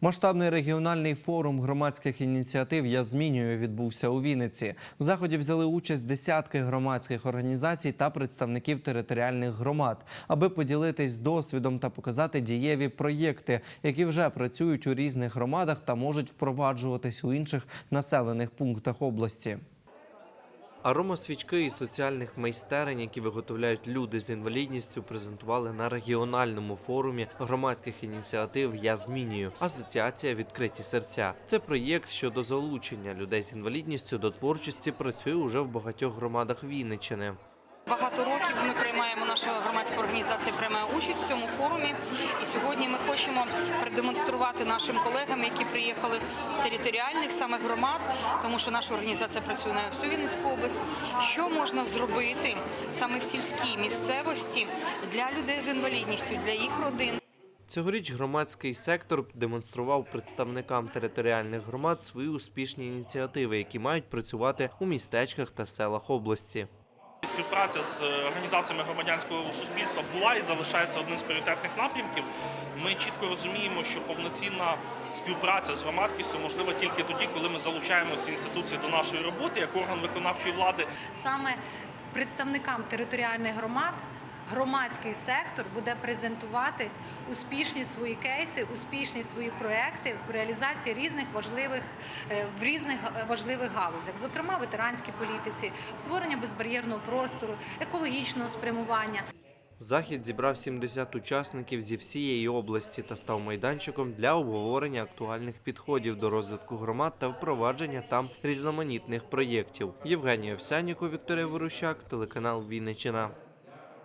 Масштабний регіональний форум громадських ініціатив Я змінюю відбувся у Вінниці. В заході взяли участь десятки громадських організацій та представників територіальних громад, аби поділитись досвідом та показати дієві проєкти, які вже працюють у різних громадах та можуть впроваджуватись у інших населених пунктах області. Аромасвічки і соціальних майстерень, які виготовляють люди з інвалідністю, презентували на регіональному форумі громадських ініціатив Я змінюю Асоціація відкриті серця. Це проєкт щодо залучення людей з інвалідністю до творчості працює уже в багатьох громадах Вінниччини. Багато наша громадська організація приймає участь в цьому форумі. І сьогодні ми хочемо продемонструвати нашим колегам, які приїхали з територіальних саме громад, тому що наша організація працює на всю Вінницьку область. Що можна зробити саме в сільській місцевості для людей з інвалідністю, для їх родин. Цьогоріч громадський сектор демонстрував представникам територіальних громад свої успішні ініціативи, які мають працювати у містечках та селах області. Співпраця з організаціями громадянського суспільства була і залишається одним з пріоритетних напрямків. Ми чітко розуміємо, що повноцінна співпраця з громадськістю можлива тільки тоді, коли ми залучаємо ці інституції до нашої роботи як орган виконавчої влади. саме представникам територіальних громад. Громадський сектор буде презентувати успішні свої кейси, успішні свої проекти в реалізації різних важливих е, в різних е, важливих галузях, зокрема ветеранській політиці, створення безбар'єрного простору, екологічного спрямування. Захід зібрав 70 учасників зі всієї області та став майданчиком для обговорення актуальних підходів до розвитку громад та впровадження там різноманітних проєктів. Євгенія Овсянніко, Вікторія Ворущак, телеканал Вінниччина.